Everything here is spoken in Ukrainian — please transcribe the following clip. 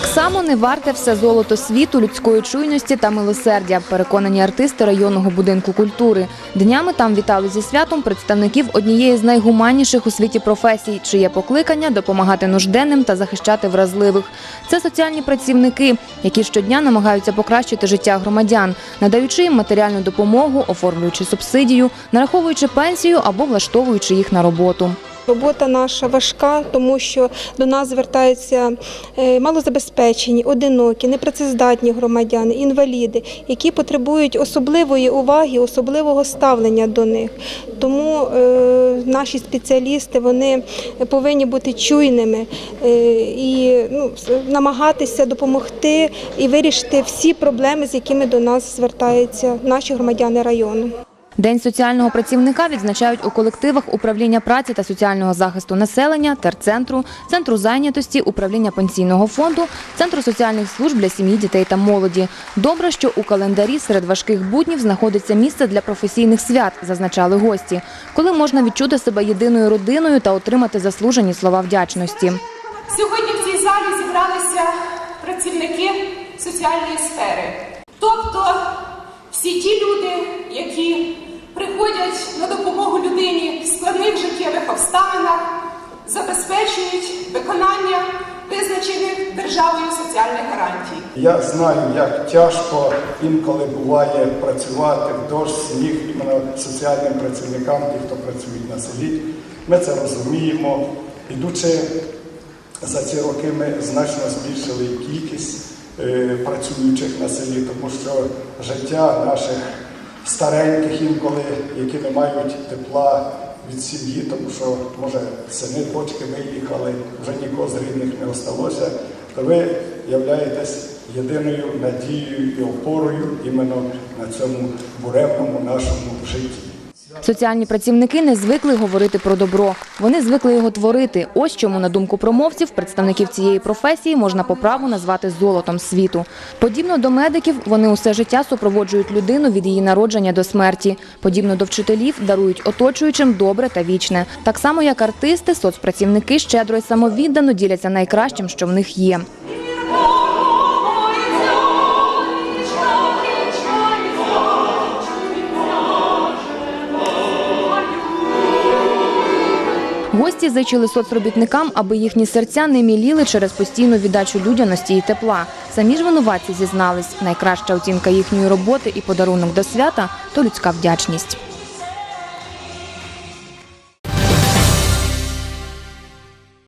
само не варте все золото світу, людської чуйності та милосердя. Переконані артисти районного будинку культури. Днями там вітали зі святом представників однієї з найгуманніших у світі професій, чиє покликання допомагати нужденним та захищати вразливих. Це соціальні працівники, які щодня намагаються покращити життя громадян, надаючи їм матеріальну допомогу, оформлюючи субсидію, нараховуючи пенсію або влаштовуючи їх на роботу. Робота наша важка, тому що до нас звертаються е, малозабезпечені, одинокі, непрацездатні громадяни, інваліди, які потребують особливої уваги, особливого ставлення до них. Тому е, наші спеціалісти вони повинні бути чуйними е, і ну, намагатися допомогти і вирішити всі проблеми, з якими до нас звертаються наші громадяни району. День соціального працівника відзначають у колективах управління праці та соціального захисту населення, терцентру, центру зайнятості, управління пенсійного фонду, центру соціальних служб для сім'ї, дітей та молоді. Добре, що у календарі серед важких буднів знаходиться місце для професійних свят, зазначали гості, коли можна відчути себе єдиною родиною та отримати заслужені слова вдячності. Сьогодні в цій залі зібралися працівники соціальної сфери, тобто всі ті люди, які приходять на допомогу людині в складних життєвих обставинах, забезпечують виконання визначених державою соціальних гарантій. Я знаю, як тяжко інколи буває працювати в дощ, сніг іменно соціальним працівникам, ті, хто працюють на селі. Ми це розуміємо. Ідучи за ці роки, ми значно збільшили кількість працюючих на селі, тому що життя наших стареньких інколи, які не мають тепла від сім'ї, тому що, може, сини, дочки виїхали, вже нікого з рідних не осталося, то ви являєтесь єдиною надією і опорою іменно на цьому буревному нашому житті. Соціальні працівники не звикли говорити про добро. Вони звикли його творити. Ось чому, на думку промовців, представників цієї професії можна по праву назвати золотом світу. Подібно до медиків, вони усе життя супроводжують людину від її народження до смерті. Подібно до вчителів, дарують оточуючим добре та вічне. Так само, як артисти, соцпрацівники щедро й самовіддано діляться найкращим, що в них є. Гості зичили соцробітникам, аби їхні серця не міліли через постійну віддачу людяності і тепла. Самі ж винуватці зізнались, найкраща оцінка їхньої роботи і подарунок до свята то людська вдячність.